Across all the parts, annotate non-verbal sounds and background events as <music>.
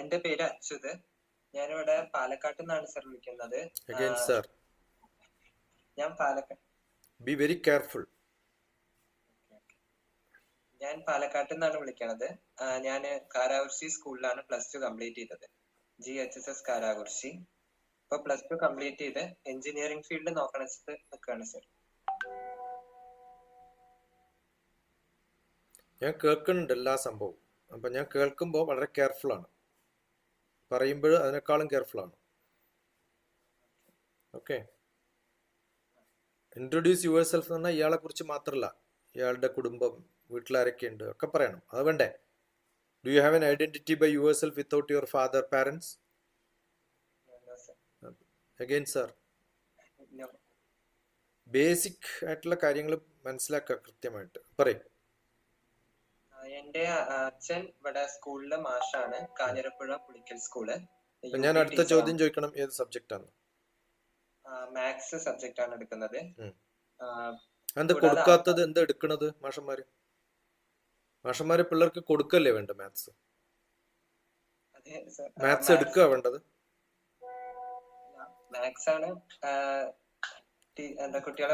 എന്റെ പേര് അച്യുത്. ഞാനിവിടെ പാലക്കാട്ട് നിന്നാണ് സർ വിളിക്കുന്നത്. ഞാൻ പാലക്കാട് ബി വെരി കെയർഫുൾ ഞാൻ പാലക്കാട്ട് നിന്നാണ് വിളിക്കണത്. ഞാൻ കാരാകുർശി സ്കൂളിലാണ് പ്ലസ് ടു കംപ്ലീറ്റ് ചെയ്തത്. G H S S Karakurissi ഇപ്പൊ പ്ലസ് ടു കംപ്ലീറ്റ് ചെയ്ത് എഞ്ചിനീയറിംഗ് ഫീൽഡ് നോക്കണ നിൽക്കുകയാണ് സർ ഞാൻ കേൾക്കുന്നുണ്ട് എല്ലാ സംഭവവും. അപ്പൊ ഞാൻ കേൾക്കുമ്പോൾ വളരെ കെയർഫുൾ ആണ്. പറയുമ്പോൾ അതിനേക്കാളും കെയർഫുൾ ആണ്. ഓക്കെ ഇൻട്രൊഡ്യൂസ് യുവർ സെൽഫ് എന്ന് പറഞ്ഞാൽ ഇയാളെ കുറിച്ച് മാത്രമല്ല ഇയാളുടെ കുടുംബം വീട്ടിലാരൊക്കെ ഉണ്ട് ഒക്കെ പറയണം. അത് വേണ്ടേ? Do you have an identity by yourself without your father parents again sir basic ആയിട്ടുള്ള കാര്യങ്ങൾ മനസ്സിലാക്കുക കൃത്യമായിട്ട്. പറയും. എന്റെ അച്ഛൻ ഇവിടെ സ്കൂളിലെ മാഷാണ്. കാഞ്ഞിരപ്പുഴ പുളിക്കൽ സ്കൂൾ. ഞാൻ അടുത്ത ചോദ്യം ചോദിക്കണം. ഏത് സബ്ജക്റ്റ് ആണ്? മാത്സ് സബ്ജക്റ്റ് ആണ് എടുക്കുന്നത്. എന്ത് കൊടുക്കാത്തത് എന്താ എടുക്കണത് മാഷന്മാര്? മാഷന്മാര് പിള്ളേർക്ക് കൊടുക്കല്ലേ വേണ്ട മാത്സ് മാത്സ് എടുക്കുക വേണ്ടത്? മാത്സ് ആണ്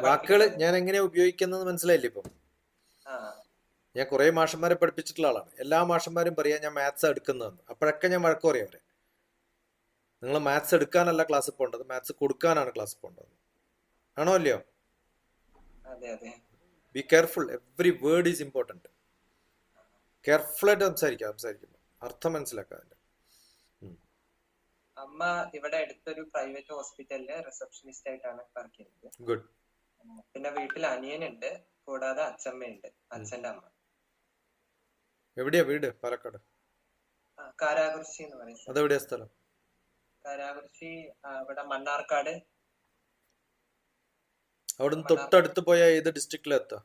വാക്കുകൾ ഞാൻ എങ്ങനെയാ ഉപയോഗിക്കുന്നത് മനസ്സിലായില്ലേ ഇപ്പം? ഞാൻ കുറെ മാഷന്മാരെ പഠിപ്പിച്ചിട്ടുള്ള ആളാണ്. എല്ലാ മാഷന്മാരും പറയാ ഞാൻ മാത്സ് എടുക്കുന്നതെന്ന്. അപ്പോഴൊക്കെ ഞാൻ വഴക്ക് പറയും അവരെ. നിങ്ങൾ മാത്സ് എടുക്കാനല്ല ക്ലാസ് പോകേണ്ടത്. മാത്സ് കൊടുക്കാനാണ് ക്ലാസ് പോകേണ്ടത്. ആണോ അല്ലയോ be careful every word is important കെയർഫുള്ളായിട്ട് സംസാരിക്കുക സംസാരിക്കുമ്പോൾ അർത്ഥം മനസ്സിലാക്കുക അമ്മ ഇവിടെ അടുത്തൊരു പ്രൈവറ്റ് ഹോസ്പിറ്റലിൽ റിസപ്ഷനിസ്റ്റ് ആയിട്ടാണ് വർക്ക് ചെയ്യുന്നത്. ഗുഡ് പിന്നെ വീട്ടിൽ അനിയനുണ്ട്. കൂടാതെ അച്ഛമ്മയുണ്ട്. അച്ഛന്റെ അമ്മ. എവിടെയാ വീട്? പാലക്കാട്. കാരാകുറിശി എന്ന് പറയും. അതെവിടെയാ സ്ഥലം? കാരാകുറിശി ഇവിടെ മണ്ണാർക്കാട്. അവിടുന്ന് തൊട്ടടുത്ത് പോയാൽ ഏത് ഡിസ്ട്രിക്റ്റിലെത്താ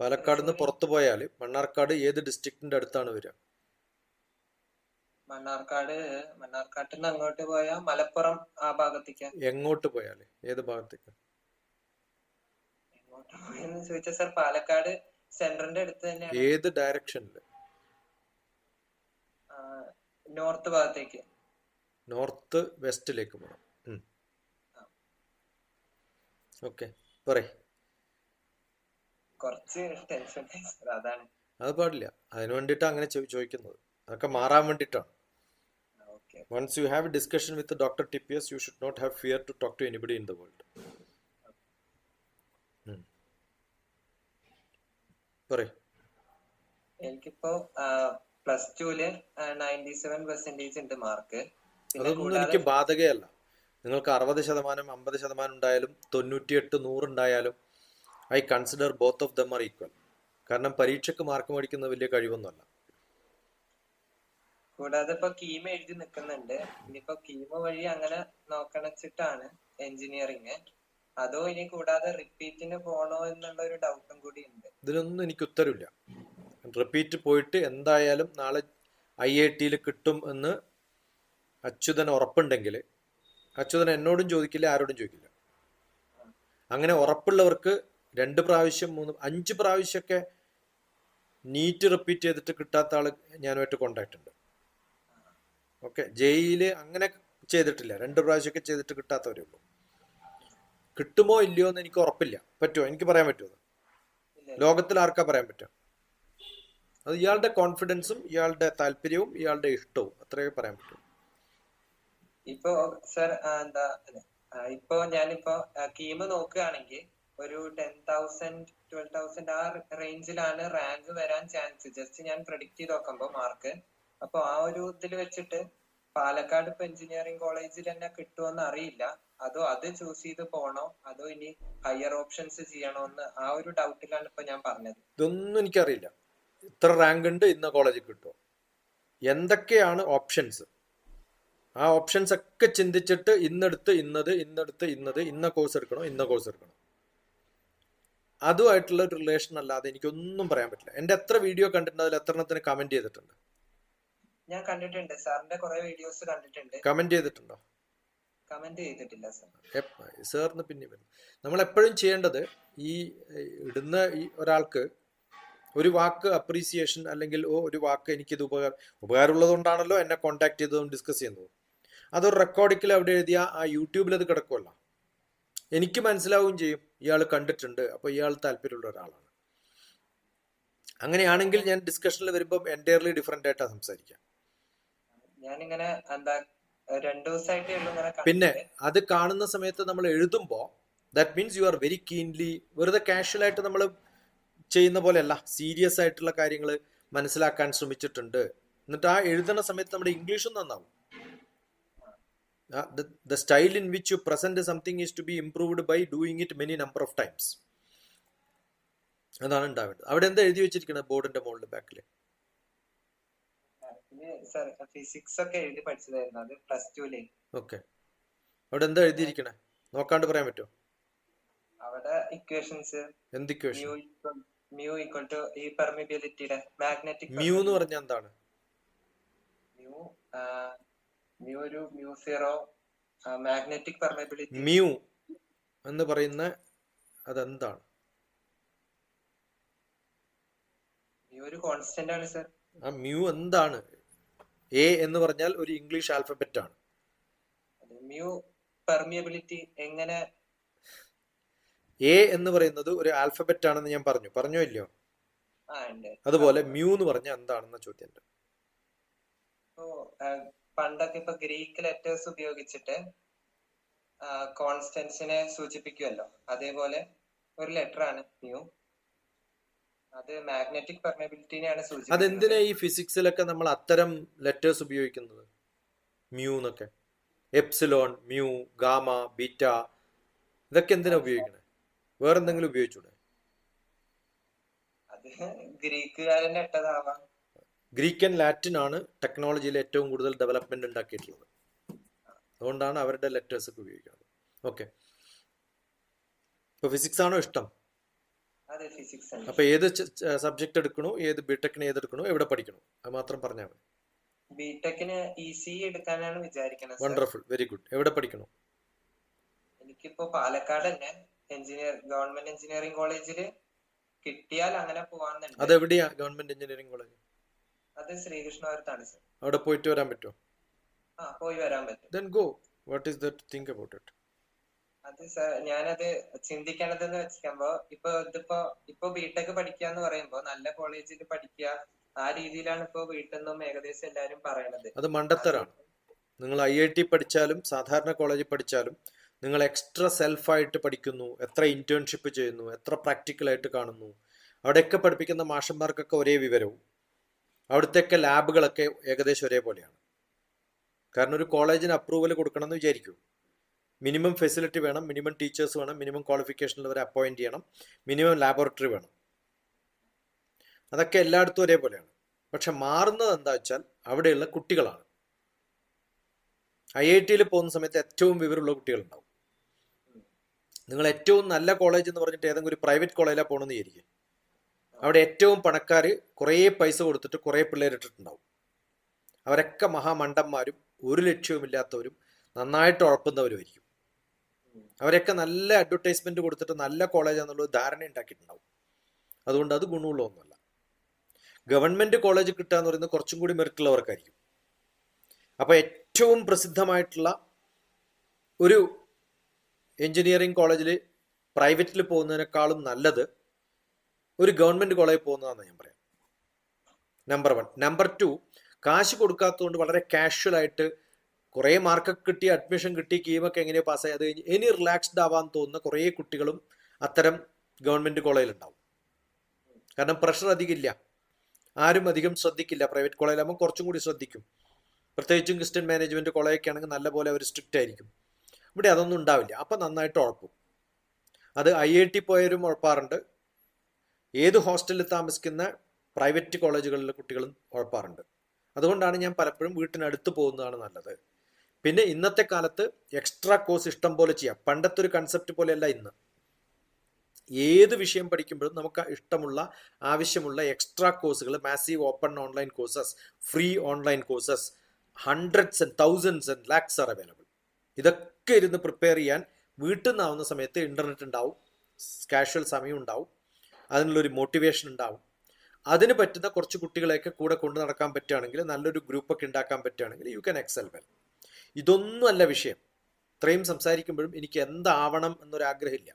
പാലക്കാട് നിന്ന് പുറത്ത് പോയാൽ മണ്ണാർക്കാട് ഏത് ഡിസ്ട്രിക്റ്റിന്റെ അടുത്താണ് വരിക? മണ്ണാർക്കാട് മണ്ണാർക്കാട്ടിൽ നിന്ന് അങ്ങോട്ട് പോയാൽ മലപ്പുറം ആ ഭാഗത്തേക്ക്. എങ്ങോട്ട് പോയാൽ ഏത് ഭാഗത്തേക്ക്? എങ്ങോട്ട് പോയെന്ന് ചോദിച്ചാൽ സർ പാലക്കാട് സെന്ററിന്റെ അടുത്ത് തന്നെയാണ്. ഏത് ഡയറക്ഷനിൽ നോർത്ത് ഭാഗത്തേക്ക്. നോർത്ത് വെസ്റ്റിലേക്ക് പോകണം ഓക്കെ പറയ്. കുറച്ച് ടെൻഷൻ. <laughs> അതാണ്. അത് പാടില്ല. അതിനു വേണ്ടിട്ട് അങ്ങനെ ചോദിക്കുന്നത്. അതൊക്കെ മാറാൻ വേണ്ടിട്ടാണ് once you have discussion with doctor ടിപ്പിയസ് you should not have fear to talk to anybody in the world എനിക്കിപ്പോ പ്ലസ് ടുൽ നയന്റി സെവൻ പെർസെന്റേജ് ഉണ്ട് മാർക്ക് അതൊന്നും എനിക്ക് ബാധകയല്ല. നിങ്ങൾക്ക് അറുപത് ശതമാനം അമ്പത് ശതമാനം ഉണ്ടായാലും തൊണ്ണൂറ്റിയെട്ട് നൂറുണ്ടായാലും I consider both of them are equal കാരണം പരീക്ഷയ്ക്ക് മാർക്ക് മേടിക്കുന്ന വലിയ കഴിവൊന്നുമല്ല. കൂടാതെ ഇപ്പൊ കീമ എഴുതി നിൽക്കുന്നുണ്ട് ഇനിയിപ്പോ കീമ വഴി അങ്ങനെ നോക്കണച്ചിട്ടാണ് എഞ്ചിനീയറിങ് അതോ ഇനി കൂടാതെ റിപ്പീറ്റിന് പോണോ എന്നുള്ള ഒരു ഡൗട്ടും കൂടി ഉണ്ട്. ഇതിനൊന്നും എനിക്ക് ഉത്തരവില്ല. റിപ്പീറ്റ് പോയിട്ട് എന്തായാലും നാളെ ഐ ഐ ടിയിൽ കിട്ടും എന്ന് അച്യുതൻ ഉറപ്പുണ്ടെങ്കിൽ അച്യുതൻ എന്നോടും ചോദിക്കില്ല ആരോടും ചോദിക്കില്ല. അങ്ങനെ ഉറപ്പുള്ളവർക്ക് രണ്ട് പ്രാവശ്യം മൂന്ന് അഞ്ച് പ്രാവശ്യമൊക്കെ നീറ്റ് റിപ്പീറ്റ് ചെയ്തിട്ട് കിട്ടാത്ത ആൾ ഞാനുമായിട്ട് കോണ്ടാക്ട് ഉണ്ട്. ഓക്കെ ജയിൽ അങ്ങനെ ചെയ്തിട്ടില്ല. രണ്ട് പ്രാവശ്യമൊക്കെ ചെയ്തിട്ട് കിട്ടാത്തവരേ ഉള്ളൂ. കിട്ടുമോ ഇല്ലയോ എന്ന് എനിക്ക് ഉറപ്പില്ല. പറ്റുമോ? എനിക്ക് പറയാൻ പറ്റുമോ ലോകത്തിൽ ആർക്കാ പറയാൻ പറ്റുക? അത് ഇയാളുടെ കോൺഫിഡൻസും ഇയാളുടെ താല്പര്യവും ഇയാളുടെ ഇഷ്ടവും അത്രയൊക്കെ പറയാൻ പറ്റും ഇപ്പോ സർ എന്താ ഇപ്പോ ഞാനിപ്പോ കീമ് നോക്കുകയാണെങ്കിൽ ഒരു ടെൻ തൗസൻഡ് ട്വൽവ് തൗസൻഡ് ആ റേഞ്ചിലാണ് റാങ്ക് വരാൻ ചാൻസ് ജസ്റ്റ് ഞാൻ പ്രഡിക്റ്റ് ചെയ്ത് നോക്കുമ്പോ മാർക്ക് അപ്പൊ ആ ഒരു ഇതിൽ വെച്ചിട്ട് പാലക്കാട് ഇപ്പൊ എഞ്ചിനീയറിംഗ് കോളേജിൽ തന്നെ കിട്ടുമെന്ന് അറിയില്ല. അതോ അത് ചൂസ് ചെയ്ത് പോണോ? അതോ ഇനി ഹയർ ഓപ്ഷൻസ് ചെയ്യണോ എന്ന് ആ ഒരു ഡൗട്ടിലാണ് ഇപ്പൊ ഞാൻ പറഞ്ഞത്. ഇതൊന്നും എനിക്കറിയില്ല. ഇത്ര റാങ്ക് ഉണ്ട് ഇന്ന കോളേജിൽ കിട്ടുമോ എന്തൊക്കെയാണ് ഓപ്ഷൻസ് ആ ഓപ്ഷൻസ് ഒക്കെ ചിന്തിച്ചിട്ട് ഇന്നെടുത്ത് ഇന്നത് ഇന്നെടുത്ത് ഇന്നത് ഇന്ന കോഴ്സ് എടുക്കണോ ഇന്ന കോഴ്സ് എടുക്കണോ? അതുമായിട്ടുള്ള റിലേഷൻ അല്ലാതെ എനിക്കൊന്നും പറയാൻ പറ്റില്ല. എന്റെ എത്ര വീഡിയോ കണ്ടിട്ടുണ്ട് അതിൽ എത്ര എണ്ണത്തിന് കമന്റ് ചെയ്തിട്ടുണ്ട്? ഞാൻ കണ്ടിട്ടുണ്ട്. സാറിന്റെ കുറെ വീഡിയോസ് കണ്ടിട്ടുണ്ട്. കമന്റ് ചെയ്തിട്ടുണ്ടോ? കമന്റ് ചെയ്തിട്ടില്ല സാർ സാറിന് പിന്നെ വരും. നമ്മൾ എപ്പോഴും ചെയ്യേണ്ടത് ഈ ഇടുന്ന ഈ ഒരാൾക്ക് ഒരു വാക്ക് അപ്രീസിയേഷൻ അല്ലെങ്കിൽ ഓ ഒരു വാക്ക് എനിക്കിത് ഉപകാരം ഉപകാരമുള്ളതുകൊണ്ടാണല്ലോ എന്നെ കോൺടാക്ട് ചെയ്തതും ഡിസ്കസ് ചെയ്യുന്നതും. അതൊരു റെക്കോർഡിക്കൽ അവിടെ എഴുതിയ ആ യൂട്യൂബിൽ അത് കിടക്കുമല്ല എനിക്ക് മനസ്സിലാവുകയും ചെയ്യും ഇയാൾ കണ്ടിട്ടുണ്ട് അപ്പോൾ ഇയാൾ താല്പര്യമുള്ള ഒരാളാണ്. അങ്ങനെയാണെങ്കിൽ ഞാൻ ഡിസ്കഷനിൽ വരുമ്പോൾ എന്റയർലി ഡിഫറെന്റ് ആയിട്ടാണ് സംസാരിക്കാം ഞാനിങ്ങനെ എന്താ രണ്ടു ദിവസമായിട്ടേ ഉള്ളൂ പിന്നെ അത് കാണുന്ന സമയത്ത് നമ്മൾ എഴുതുമ്പോ that means you are very keenly വെറുതെ കാഷ്വൽ ആയിട്ട് നമ്മൾ ചെയ്യുന്ന പോലെയല്ല സീരിയസ് ആയിട്ടുള്ള കാര്യങ്ങൾ മനസ്സിലാക്കാൻ ശ്രമിച്ചിട്ടുണ്ട്. എന്നിട്ട് ആ എഴുതുന്ന സമയത്ത് നമ്മുടെ ഇംഗ്ലീഷും നന്നാവും. The style in which you present something is to be improved by doing it many number of times അതാണ് ഉണ്ടാവേണ്ടത്. അവിടെ എന്താ എഴുതി വെച്ചിരിക്കുന്നത് ബോർഡിന്റെ മുകളിൽ ബാക്കിൽ സർ ഫിസിക്സ് ഒക്കെ എഴുതി പഠിച്ചതായിരുന്നു. അത് പ്ലസ് ടുലേ ഓക്കെ അവിടെ എന്താ എഴുതിയിരിക്കണേ? നോക്കാണ്ട് പറയാൻ പറ്റുമോ അവിടെ ഇക്വേഷൻസ് എന്ത് ഇക്വേഷൻ മ്യൂ ഈക്വൽ ടു ഈ പെർമിബിലിറ്റിയുടെ മാഗ്നറ്റിക് മ്യൂ എന്ന് പറഞ്ഞാൽ എന്താണ്? മ്യൂ മ്യൂ ഒരു mu zero magnetic permeability mu എന്ന് പറയുന്ന അതെന്താണ്? മ്യൂ ഒരു കോൺസ്റ്റന്റ് ആണ് സർ ആ മ്യൂ എന്താണ്? എ എന്ന് പറഞ്ഞാൽ ഒരു ഇംഗ്ലീഷ് ആൽഫബറ്റ് ആണ്. മ്യൂ പെർമിയബിലിറ്റി എങ്ങനെ? എ എന്ന് പറയുന്നത് ഒരു ആൽഫബറ്റ് ആണെന്ന് ഞാൻ പറഞ്ഞു. പറഞ്ഞോ ഇല്ലയോ? അതുപോലെ മ്യൂ എന്ന് പറഞ്ഞ എന്താണെന്ന ചോദ്യം പണ്ടൊക്കെ ഇപ്പൊ ഗ്രീക്ക് ലെറ്റേഴ്സ് ഉപയോഗിച്ചിട്ട് കോൺസ്റ്റൻസിനെ സൂചിപ്പിക്കുമല്ലോ അതേപോലെ ഒരു ലെറ്റർ ആണ് മ്യൂ അത് മാഗ്നറ്റിക് പെർമിയബിലിറ്റിനെയാണ് സൂചിപ്പിക്കുന്നത്. അതെന്തിനാ ഈ ഫിസിക്സിലൊക്കെ നമ്മൾ അത്തരം ലെറ്റേഴ്സ് ഉപയോഗിക്കുന്നത്? മ്യൂ എന്നൊക്കെ. എപ്സിലോൺ മ്യൂ ഗാമ ബീറ്റ ഇതൊക്കെ എന്തിനാ ഉപയോഗിക്കണേ? വേറെന്തെങ്കിലും ഉപയോഗിച്ചൂടെ? അത് ഗ്രീക്കുകാരന്റെ ഇട്ടതാവാം. ഗ്രീക്ക് ആൻഡ് ലാറ്റിൻ ആണ് ടെക്നോളജിയിൽ ഏറ്റവും കൂടുതൽ ഡെവലപ്മെന്റ് ഉണ്ടാക്കിയിട്ടുള്ളത്. അതുകൊണ്ടാണ് അവരുടെ ലെറ്റേഴ്സ് ഒക്കെ ഉപയോഗിക്കുന്നത്. ഓക്കെ ഇപ്പൊ ഫിസിക്സ് ആണോ ഇഷ്ടം? അപ്പൊ ഏത് സബ്ജക്ട് എടുക്കണോ ഏത് ബിടെക്കിന് ഏത് എടുക്കണോ എവിടെ പഠിക്കണു അത് മാത്രം പറഞ്ഞാൽ മതി. ബിടെക്കിന് ഇസി എടുക്കാനാണ് വിചാരിക്കുന്നത് വണ്ടർഫുൾ വെരി ഗുഡ് എവിടെ പഠിക്കണു? എനിക്കിപ്പോ പാലക്കാട് തന്നെ എഞ്ചിനീയർ ഗവൺമെന്റ് എഞ്ചിനീയറിംഗ് കോളേജിൽ കിട്ടിയാൽ അങ്ങനെ പോവാന്നുണ്ട്. അതെവിടെയാ ഗവൺമെന്റ് എഞ്ചിനീയറിംഗ് കോളേജ് അത് ശ്രീകൃഷ്ണപുരത്താണ് സർ അവിടെ പോയിട്ട് വരാൻ പറ്റുമോ? ആ പോയി വരാൻ പറ്റും. Then go what is that think about it അത് സർ ഞാനത് ചിന്തിക്കണതെന്ന് വെച്ചിരിക്കുമ്പോ ഇപ്പൊ ഇതിപ്പോ ഇപ്പൊ ബിടെക് എന്ന് പറയുമ്പോ നല്ല കോളേജിൽ പഠിക്കുക ആ രീതിയിലാണ് ഇപ്പൊ വീട്ടിൽ നിന്നും ഏകദേശം എല്ലാരും പറയണത്. അത് മണ്ടത്തരാണ്. നിങ്ങൾ ഐ ഐ ടി പഠിച്ചാലും സാധാരണ കോളേജിൽ പഠിച്ചാലും നിങ്ങൾ എക്സ്ട്രാ സെൽഫായിട്ട് പഠിക്കുന്നു എത്ര ഇന്റേൺഷിപ്പ് ചെയ്യുന്നു എത്ര പ്രാക്ടിക്കൽ ആയിട്ട് കാണുന്നു. അവിടെയൊക്കെ പഠിപ്പിക്കുന്ന മാഷന്മാർക്കൊക്കെ ഒരേ വിവരവും. അവിടുത്തെയൊക്കെ ലാബുകളൊക്കെ ഏകദേശം ഒരേപോലെയാണ്. കാരണം ഒരു കോളേജിന് അപ്രൂവൽ കൊടുക്കണം എന്ന് വിചാരിക്കൂ. മിനിമം ഫെസിലിറ്റി വേണം മിനിമം ടീച്ചേഴ്സ് വേണം മിനിമം ക്വാളിഫിക്കേഷനുള്ളവരെ അപ്പോയിന്റ് ചെയ്യണം മിനിമം ലാബോറട്ടറി വേണം. അതൊക്കെ എല്ലായിടത്തും ഒരേപോലെയാണ്. പക്ഷെ മാറുന്നത് എന്താ വെച്ചാൽ അവിടെയുള്ള കുട്ടികളാണ്. ഐ ഐ ടിയിൽ പോകുന്ന സമയത്ത് ഏറ്റവും വിവരമുള്ള കുട്ടികളുണ്ടാവും. നിങ്ങൾ ഏറ്റവും നല്ല കോളേജ് എന്ന് പറഞ്ഞിട്ട് ഏതെങ്കിലും ഒരു പ്രൈവറ്റ് കോളേജിലാണ് പോകണമെന്ന് വിചാരിക്കും. അവിടെ ഏറ്റവും പണക്കാർ കുറേ പൈസ കൊടുത്തിട്ട് കുറേ പിള്ളേരിട്ടിട്ടുണ്ടാവും അവരൊക്കെ മഹാമണ്ടന്മാരും ഒരു ലക്ഷ്യവുമില്ലാത്തവരും നന്നായിട്ട് ഉഴപ്പുന്നവരുമായിരിക്കും. അവരൊക്കെ നല്ല അഡ്വർടൈസ്മെന്റ് കൊടുത്തിട്ട് നല്ല കോളേജ് എന്നുള്ളൊരു ധാരണ ഉണ്ടാക്കിയിട്ടുണ്ടാവും. അതുകൊണ്ട് അത് ഗുണമുള്ള ഒന്നുമല്ല ഗവൺമെന്റ് കോളേജ് കിട്ടുക എന്ന് പറയുന്നത് കുറച്ചും കൂടി മെറിറ്റ് ഉള്ളവർക്കായിരിക്കും. അപ്പൊ ഏറ്റവും പ്രസിദ്ധമായിട്ടുള്ള ഒരു എഞ്ചിനീയറിംഗ് കോളേജിൽ പ്രൈവറ്റിൽ പോകുന്നതിനേക്കാളും നല്ലത് ഒരു ഗവൺമെന്റ് കോളേജിൽ പോകുന്നതാണെന്ന് ഞാൻ പറയാം. നമ്പർ വൺ നമ്പർ ടു കാശ് കൊടുക്കാത്തതുകൊണ്ട് വളരെ കാഷ്വൽ ആയിട്ട് കുറേ മാർക്ക് കിട്ടി അഡ്മിഷൻ കിട്ടി കീമൊക്കെ എങ്ങനെയോ പാസ്സായി അത് കഴിഞ്ഞ് ഇനി റിലാക്സ്ഡ് ആവാൻ തോന്നുന്ന കുറേ കുട്ടികളും അത്തരം ഗവൺമെന്റ് കോളേജിൽ ഉണ്ടാവും കാരണം പ്രഷർ അധികമില്ല ആരും അധികം ശ്രദ്ധിക്കില്ല. പ്രൈവറ്റ് കോളേജിലാകുമ്പോൾ കുറച്ചും കൂടി ശ്രദ്ധിക്കും. പ്രത്യേകിച്ചും ക്രിസ്ത്യൻ മാനേജ്മെന്റ് കോളേജൊക്കെ ആണെങ്കിൽ നല്ലപോലെ അവർ സ്ട്രിക്റ്റ് ആയിരിക്കും. ഇവിടെ അതൊന്നും ഉണ്ടാവില്ല. അപ്പം നന്നായിട്ട് ഉഴപ്പും അത് ഐ ഐ ടി പോയവരും ഉഴപ്പാറുണ്ട് ഏത് ഹോസ്റ്റലിൽ താമസിക്കുന്ന പ്രൈവറ്റ് കോളേജുകളിലെ കുട്ടികളും ഉഴപ്പാറുണ്ട് അതുകൊണ്ടാണ് ഞാൻ പലപ്പോഴും വീട്ടിനടുത്ത് പോകുന്നതാണ് നല്ലത്. പിന്നെ ഇന്നത്തെ കാലത്ത് എക്സ്ട്രാ കോഴ്സ് ഇഷ്ടം പോലെ ചെയ്യാം. പണ്ടത്തെ ഒരു കൺസെപ്റ്റ് പോലെയല്ല ഇന്ന്. ഏത് വിഷയം പഠിക്കുമ്പോഴും നമുക്ക് ഇഷ്ടമുള്ള ആവശ്യമുള്ള എക്സ്ട്രാ കോഴ്സുകൾ massive open online courses free online courses hundreds and thousands and lakhs are available ഇതൊക്കെ ഇരുന്ന് പ്രിപ്പയർ ചെയ്യാൻ വീട്ടിൽ നിന്നാവുന്ന സമയത്ത് ഇന്റർനെറ്റ് ഉണ്ടാവും കാഷ്വൽ സമയം ഉണ്ടാവും അതിനുള്ളൊരു മോട്ടിവേഷൻ ഉണ്ടാവും. അതിന് പറ്റുന്ന കുറച്ച് കുട്ടികളെയൊക്കെ കൂടെ കൊണ്ടു നടക്കാൻ പറ്റുകയാണെങ്കിൽ നല്ലൊരു ഗ്രൂപ്പൊക്കെ ഉണ്ടാക്കാൻ പറ്റുകയാണെങ്കിൽ യു ക്യാൻ എക്സൽ വെൽ ഇതൊന്നും അല്ല വിഷയം. ഇത്രയും സംസാരിക്കുമ്പോഴും എനിക്ക് എന്താവണം എന്നൊരാഗ്രഹമില്ല.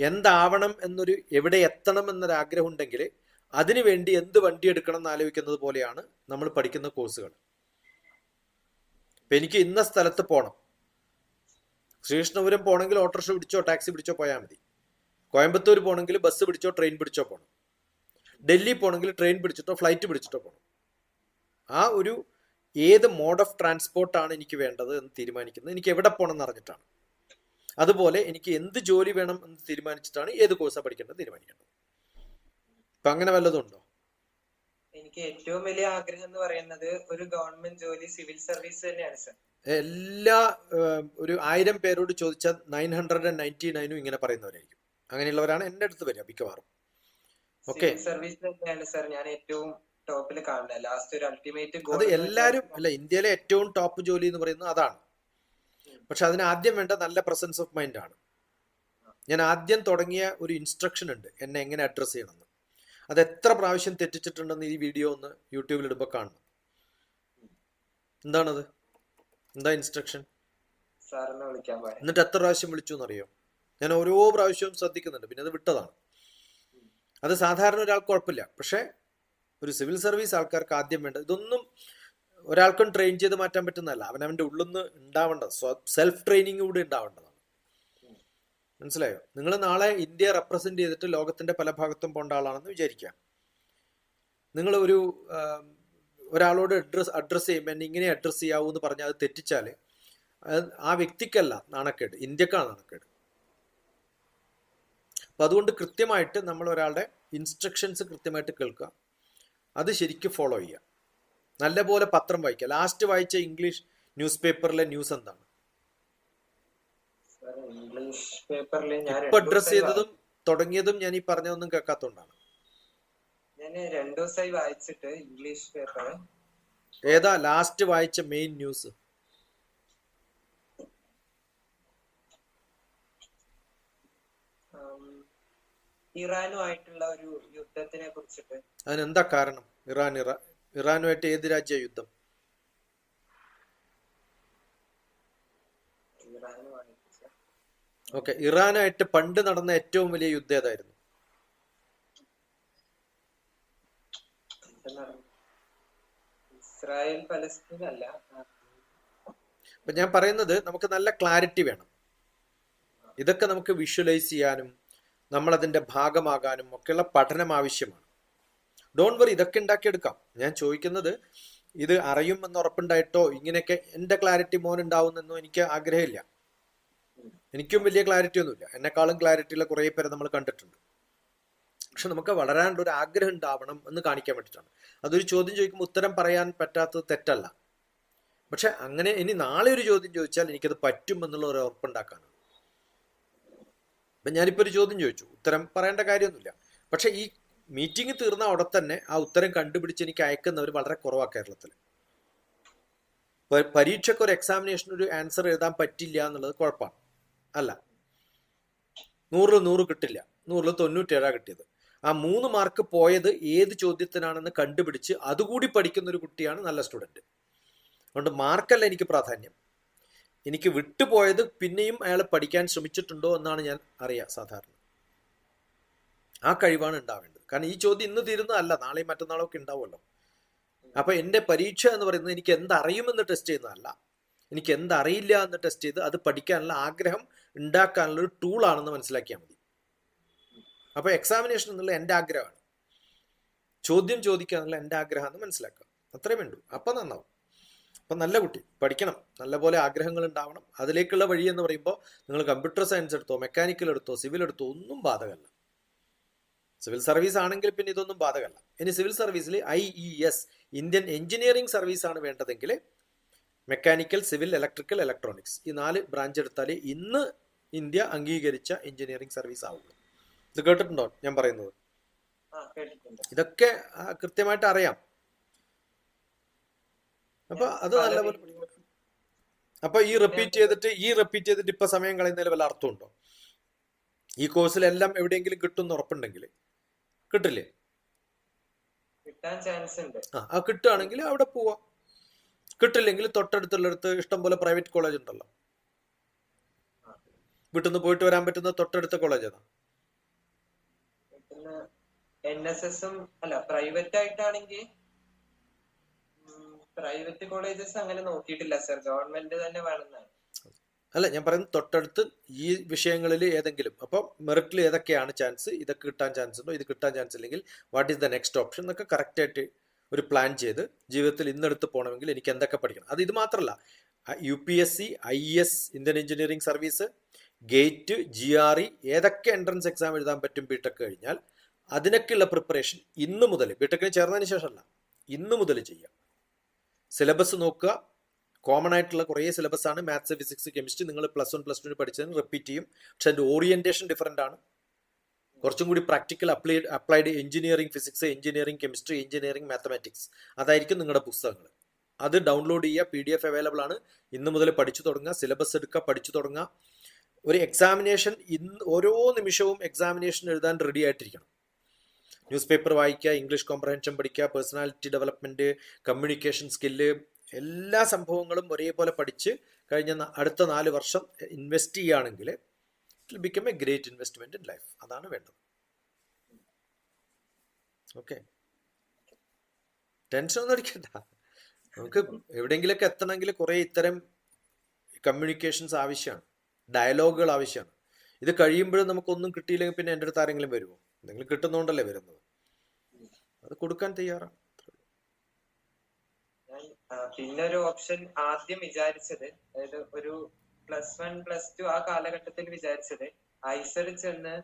എന്താവണം എന്നൊരു എവിടെ എത്തണം എന്നൊരാഗ്രഹം ഉണ്ടെങ്കിൽ അതിനുവേണ്ടി എന്ത് വണ്ടി എടുക്കണം എന്ന് ആലോചിക്കുന്നത് പോലെയാണ് നമ്മൾ പഠിക്കുന്ന കോഴ്സുകൾ. എനിക്ക് ഇന്ന സ്ഥലത്ത് പോകണം ശ്രീകൃഷ്ണപുരം പോകണമെങ്കിൽ ഓട്ടോറിക്ഷ പിടിച്ചോ ടാക്സി പിടിച്ചോ പോയാൽ മതി. കോയമ്പത്തൂർ പോകണമെങ്കിൽ ബസ് പിടിച്ചോ ട്രെയിൻ പിടിച്ചോ പോകണം ഡൽഹി പോകണമെങ്കിൽ ട്രെയിൻ പിടിച്ചിട്ടോ ഫ്ലൈറ്റ് പിടിച്ചിട്ടോ പോകണം ആ ഒരു ഏത് മോഡ് ഓഫ് ട്രാൻസ്പോർട്ടാണ് എനിക്ക് വേണ്ടത് എന്ന് തീരുമാനിക്കുന്നത്? എനിക്ക് എവിടെ പോകണം എന്ന് അറിഞ്ഞിട്ടാണ്. അതുപോലെ എനിക്ക് എന്ത് ജോലി വേണം എന്ന് തീരുമാനിച്ചിട്ടാണ് ഏത് കോഴ്സാണ് പഠിക്കേണ്ടത് തീരുമാനിക്കേണ്ടത്. അപ്പൊ അങ്ങനെ വല്ലതുണ്ടോ എനിക്ക് ഏറ്റവും വലിയ ആഗ്രഹം എന്ന് പറയുന്നത് ഒരു ഗവൺമെന്റ് ജോലി സിവിൽ സർവീസ് തന്നെയാണ് സർ. എല്ലാ ഒരു ആയിരം പേരോട് ചോദിച്ചാൽ നയൻ ഹൺഡ്രഡ് ആൻഡ് നയന്റി നയനും ഇങ്ങനെ പറയുന്നവരായിരിക്കും. അങ്ങനെയുള്ളവരാണ് എന്റെ അടുത്ത് വരിക മിക്കവാറും. ഓക്കെ. സർവീസ് തന്നെയാണ് സർ. ഞാൻ ഏറ്റവും ടോപ്പിൽ കാണുന്നത്. ലാസ്റ്റ് ഒരു അൾട്ടിമേറ്റ് അത് ഗോൾ എല്ലാവരും അല്ല ഇന്ത്യയിലെ ഏറ്റവും ടോപ്പ് ജോലി എന്ന് പറയുന്നത് അതാണ്. പക്ഷെ അതിന് ആദ്യം വേണ്ട നല്ല പ്രസൻസ് ഓഫ് മൈൻഡ് ആണ്. ഞാൻ ആദ്യം തുടങ്ങിയ ഒരു ഇൻസ്ട്രക്ഷൻ ഉണ്ട് എന്നെ എങ്ങനെ അഡ്രസ്സ് ചെയ്യണമെന്ന്. അത് എത്ര പ്രാവശ്യം തെറ്റിച്ചിട്ടുണ്ടെന്ന് ഈ വീഡിയോ ഒന്ന് യൂട്യൂബിൽ ഇടുമ്പോൾ കാണണം. എന്താണത്? എന്താ ഇൻസ്ട്രക്ഷൻ എന്നിട്ട് എത്ര പ്രാവശ്യം വിളിച്ചു എന്നറിയോ? ഞാൻ ഓരോ പ്രാവശ്യവും ശ്രദ്ധിക്കുന്നുണ്ട്. പിന്നെ അത് വിട്ടതാണ്. അത് സാധാരണ ഒരാൾ കുഴപ്പമില്ല. പക്ഷേ ഒരു സിവിൽ സർവീസ് ആൾക്കാർക്ക് ആദ്യം വേണ്ടത്. ഇതൊന്നും ഒരാൾക്കും ട്രെയിൻ ചെയ്ത് മാറ്റാൻ പറ്റുന്നതല്ല. അവൻ അവന്റെ ഉള്ളിൽ നിന്ന് ഉണ്ടാവേണ്ടത് സെൽഫ് ട്രെയിനിങ് കൂടി ഉണ്ടാവേണ്ടതാണ്. മനസ്സിലായോ? നിങ്ങൾ നാളെ ഇന്ത്യ റെപ്രസെന്റ് ചെയ്തിട്ട് ലോകത്തിന്റെ പല ഭാഗത്തും പോണ്ട ആളാണെന്ന് വിചാരിക്കുക. നിങ്ങൾ ഒരു ഒരാളോട് അഡ്രസ് അഡ്രസ്സ് ചെയ്യുമ്പോൾ എന്നെ ഇങ്ങനെ അഡ്രസ്സ് ചെയ്യാവൂ എന്ന് പറഞ്ഞാൽ അത് തെറ്റിച്ചാൽ ആ വ്യക്തിക്കല്ല നാണക്കേട്. ഇന്ത്യക്കാണ് നാണക്കേട്. അപ്പൊ അതുകൊണ്ട് കൃത്യമായിട്ട് നമ്മൾ ഒരാളുടെ ഇൻസ്ട്രക്ഷൻസ് കൃത്യമായിട്ട് കേൾക്കുക. അത് ശരിക്കും ഫോളോ ചെയ്യുക. നല്ലപോലെ പത്രം വായിക്കുക. ലാസ്റ്റ് വായിച്ച ഇംഗ്ലീഷ് ന്യൂസ് പേപ്പറിലെ ന്യൂസ് എന്താണ് ഇപ്പൊ അഡ്രസ് ചെയ്തതും തുടങ്ങിയതും ഞാൻ ഈ പറഞ്ഞതൊന്നും കേൾക്കാത്തോണ്ടാണ്. ഞാൻ രണ്ടു ദിവസമായി വായിച്ചിട്ട് ഇംഗ്ലീഷ് പേപ്പർ ഏതാ ലാസ്റ്റ് വായിച്ച മെയിൻ ന്യൂസ് ഇറാനുമായിട്ടുള്ള ഒരു യുദ്ധത്തിനെ കുറിച്ചിട്ട്. അതിനെന്താ കാരണം ഇറാൻ ഇറാ ഇറാനുമായിട്ട് ഏത് രാജ്യ യുദ്ധം? ഓക്കെ ഇറാനായിട്ട് പണ്ട് നടന്ന ഏറ്റവും വലിയ യുദ്ധം ഏതായിരുന്നു? ഇസ്രായേൽ പലസ്തീൻ അല്ല. അപ്പൊ ഞാൻ പറയുന്നത് നമുക്ക് നല്ല ക്ലാരിറ്റി വേണം. ഇതൊക്കെ നമുക്ക് വിഷ്വലൈസ് ചെയ്യാനും നമ്മളതിന്റെ ഭാഗമാകാനും ഒക്കെയുള്ള പഠനം ആവശ്യമാണ്. ഡോണ്ട് വറി ഇതൊക്കെ ഉണ്ടാക്കിയെടുക്കാം. ഞാൻ ചോദിക്കുന്നത് ഇത് അറിയുമെന്ന് ഉറപ്പുണ്ടായിട്ടോ? ഇങ്ങനെയൊക്കെ എന്റെ ക്ലാരിറ്റി മോൻ ഉണ്ടാവുമെന്നൊന്നും എനിക്ക് ആഗ്രഹമില്ല. എനിക്കും വലിയ ക്ലാരിറ്റി ഒന്നുമില്ല. എന്നെക്കാളും ക്ലാരിറ്റിയുള്ള കുറേ പേരെ നമ്മൾ കണ്ടിട്ടുണ്ട്. പക്ഷെ നമുക്ക് വളരാനുള്ള ഒരു ആഗ്രഹം ഉണ്ടാവണം എന്ന് കാണിക്കാൻ വേണ്ടിയിട്ടാണ്. അതൊരു ചോദ്യം ചോദിക്കുമ്പോൾ ഉത്തരം പറയാൻ പറ്റാത്തത് തെറ്റല്ല. പക്ഷെ അങ്ങനെ ഇനി നാളെ ഒരു ചോദ്യം ചോദിച്ചാൽ എനിക്കത് പറ്റും എന്നുള്ള ഒരു ഉറപ്പുണ്ടാക്കാനാണ് അപ്പം ഞാനിപ്പോൾ ഒരു ചോദ്യം ചോദിച്ചു. ഉത്തരം പറയേണ്ട കാര്യമൊന്നുമില്ല. പക്ഷെ ഈ മീറ്റിംഗ് തീർന്ന അവിടെ തന്നെ ആ ഉത്തരം കണ്ടുപിടിച്ച് എനിക്ക് അയക്കുന്നവർ വളരെ കുറവാണ് കേരളത്തിൽ പരീക്ഷയ്ക്ക് ഒരു എക്സാമിനേഷൻ ഒരു ആൻസർ എഴുതാൻ പറ്റില്ല എന്നുള്ളത് കുഴപ്പമാണ്. അല്ല. നൂറിൽ നൂറ് കിട്ടില്ല. നൂറിൽ തൊണ്ണൂറ്റേഴാണ് കിട്ടിയത്. ആ മൂന്ന് മാർക്ക് പോയത് ഏത് ചോദ്യത്തിനാണെന്ന് കണ്ടുപിടിച്ച് അതുകൂടി പഠിക്കുന്ന ഒരു കുട്ടിയാണ് നല്ല സ്റ്റുഡന്റ് അതുകൊണ്ട് മാർക്കല്ല എനിക്ക് പ്രാധാന്യം. എനിക്ക് വിട്ടുപോയത് പിന്നെയും അയാൾ പഠിക്കാൻ ശ്രമിച്ചിട്ടുണ്ടോ എന്നാണ് ഞാൻ അറിയുക സാധാരണ. ആ കഴിവാണ് ഉണ്ടാവേണ്ടത്. കാരണം ഈ ചോദ്യം ഇന്ന് തീരുന്നതല്ല നാളെയും മറ്റന്നാളും ഒക്കെ ഉണ്ടാവുമല്ലോ. അപ്പൊ എന്റെ പരീക്ഷ എന്ന് പറയുന്നത് എനിക്ക് എന്തറിയുമെന്ന് ടെസ്റ്റ് ചെയ്യുന്നതല്ല. എനിക്ക് എന്തറിയില്ല എന്ന് ടെസ്റ്റ് ചെയ്ത് അത് പഠിക്കാനുള്ള ആഗ്രഹം ഉണ്ടാക്കാനുള്ള ഒരു ടൂളാണെന്ന് മനസ്സിലാക്കിയാൽ മതി. അപ്പൊ എക്സാമിനേഷൻ എന്നുള്ള എന്റെ ആഗ്രഹമാണ്. ചോദ്യം ചോദിക്കുക എന്നുള്ള എന്റെ ആഗ്രഹമാണെന്ന് മനസ്സിലാക്കുക. അത്രേ വേണ്ടൂ. അപ്പൊ നന്നാവും. അപ്പൊ നല്ല കുട്ടി പഠിക്കണം. നല്ലപോലെ ആഗ്രഹങ്ങൾ ഉണ്ടാവണം. അതിലേക്കുള്ള വഴി എന്ന് പറയുമ്പോൾ നിങ്ങൾ കമ്പ്യൂട്ടർ സയൻസ് എടുത്തോ മെക്കാനിക്കൽ എടുത്തോ സിവിൽ എടുത്തോ ഒന്നും ബാധകമല്ല. സിവിൽ സർവീസ് ആണെങ്കിൽ പിന്നെ ഇതൊന്നും ബാധകമല്ല. ഇനി സിവിൽ സർവീസിൽ I E S Indian engineering service ആണ് വേണ്ടതെങ്കിൽ മെക്കാനിക്കൽ സിവിൽ ഇലക്ട്രിക്കൽ ഇലക്ട്രോണിക്സ് ഈ നാല് ബ്രാഞ്ച് എടുത്താലേ ഇന്ന് ഇന്ത്യ അംഗീകരിച്ച എഞ്ചിനീയറിംഗ് സർവീസ് ആവുള്ളൂ. ഇത് കേട്ടിട്ടുണ്ടോ? ഞാൻ പറയുന്നത്. ഇതൊക്കെ കൃത്യമായിട്ട് അറിയാം. അപ്പൊ അത് പല നല്ലപോലെ അപ്പൊ ഈ റിപ്പീറ്റ് ചെയ്തിട്ട് ഈ റിപ്പീറ്റ് ചെയ്തിട്ട് ഇപ്പൊ സമയം കളയുന്നതിൽ വല്ല അർത്ഥമുണ്ടോ? ഈ കോഴ്സിലെല്ലാം എവിടെയെങ്കിലും കിട്ടും എന്ന് ഉറപ്പുണ്ടെങ്കിൽ കിട്ടില്ലേ ആ ആ കിട്ടുകയാണെങ്കിൽ അവിടെ പോവാം. കിട്ടില്ലെങ്കിൽ തൊട്ടടുത്തുള്ളടുത്ത് ഇഷ്ടം പോലെ പ്രൈവറ്റ് കോളേജ് ഉണ്ടല്ലോ. വീട്ടിൽ നിന്ന് പോയിട്ട് വരാൻ പറ്റുന്ന തൊട്ടടുത്ത കോളേജ് ഏതാ? എൻ എസ് എസും അല്ല പ്രൈവറ്റ് ആയിട്ടാണെങ്കിൽ പ്രൈവറ്റ് കോളേജസ് അങ്ങനെ നോക്കിയിട്ടില്ല സർ. ഗവൺമെന്റ് തന്നെ വേണമെന്നാണ്. അല്ല ഞാൻ പറയുന്നത് തൊട്ടടുത്ത് ഈ വിഷയങ്ങളിൽ ഏതെങ്കിലും അപ്പോൾ മെറിറ്റിൽ ഏതൊക്കെയാണ് ചാൻസ് ഇതൊക്കെ കിട്ടാൻ ചാൻസ് ഉണ്ടോ? ഇത് കിട്ടാൻ ചാൻസ് ഇല്ലെങ്കിൽ what is the next option എന്നൊക്കെ കറക്റ്റായിട്ട് ഒരു പ്ലാൻ ചെയ്ത് ജീവിതത്തിൽ ഇന്നെടുത്ത് പോകണമെങ്കിൽ എനിക്ക് എന്തൊക്കെ പഠിക്കണം? അത് ഇത് മാത്രമല്ല U P S C I S Indian engineering service GATE G R E ഏതൊക്കെ എൻട്രൻസ് എക്സാം എഴുതാൻ പറ്റും ബിടെക് കഴിഞ്ഞാൽ അതിനൊക്കെയുള്ള പ്രിപ്പറേഷൻ ഇന്ന് മുതൽ ബിടെക്കിന് ചേർന്നതിന് ശേഷമല്ല ഇന്ന് മുതൽ ചെയ്യാം. സിലബസ് നോക്കുക. കോമൺ ആയിട്ടുള്ള കുറേ സിലബസ് ആണ്. മാത്സ് ഫിസിക്സ് കെമിസ്ട്രി നിങ്ങൾ പ്ലസ് വൺ പ്ലസ് ടു പഠിച്ചതിന് റിപ്പീറ്റ് ചെയ്യും. പക്ഷെ അതിന്റെ ഓറിയന്റേഷൻ ഡിഫറെന്റ് ആണ്. കുറച്ചും കൂടി practical applied applied engineering physics engineering chemistry engineering mathematics അതായിരിക്കും നിങ്ങളുടെ പുസ്തകങ്ങൾ. അത് ഡൗൺലോഡ് ചെയ്യുക. പി ഡി എഫ് അവൈലബിൾ ആണ്. ഇന്ന് മുതൽ പഠിച്ചു തുടങ്ങുക. സിലബസ് എടുക്കുക പഠിച്ചു തുടങ്ങുക. ഒരു എക്സാമിനേഷൻ ഇന്ന് ഓരോ നിമിഷവും എക്സാമിനേഷൻ എഴുതാൻ റെഡി ആയിട്ടിരിക്കണം. ന്യൂസ് പേപ്പർ വായിക്കുക ഇംഗ്ലീഷ് കോംപ്രഹെൻഷൻ പഠിക്കുക പേഴ്സണാലിറ്റി ഡെവലപ്മെന്റ് കമ്മ്യൂണിക്കേഷൻ സ്കില്ല് എല്ലാ സംഭവങ്ങളും ഒരേപോലെ പഠിച്ച് കഴിഞ്ഞ അടുത്ത നാല് വർഷം ഇൻവെസ്റ്റ് ചെയ്യുകയാണെങ്കിൽ it become a great investment in life അതാണ് വേണ്ടത്. ഓക്കെ ടെൻഷൻ ഒന്നും അടിക്കണ്ട. നമുക്ക് എവിടെയെങ്കിലൊക്കെ എത്തണമെങ്കിൽ കുറേ ഇത്തരം കമ്മ്യൂണിക്കേഷൻസ് ആവശ്യമാണ്. ഡയലോഗുകൾ ആവശ്യമാണ്. ഇത് കഴിയുമ്പോഴും നമുക്കൊന്നും കിട്ടിയില്ലെങ്കിൽ പിന്നെ എന്റെ അടുത്ത് ആരെങ്കിലും വരുമോ? എന്തെങ്കിലും കിട്ടുന്നോണ്ടല്ലേ വരുന്നത്. അത് കൊടുക്കാൻ തയ്യാറാണ്. പിന്നെ ഒരു ഓപ്ഷൻ ആദ്യം വിചാരിച്ചത് അതായത് ഒരു പ്ലസ് വൺ പ്ലസ് ടു ആ കാലഘട്ടത്തിൽ വിചാരിച്ചത് ഐസർ ചെന്ന്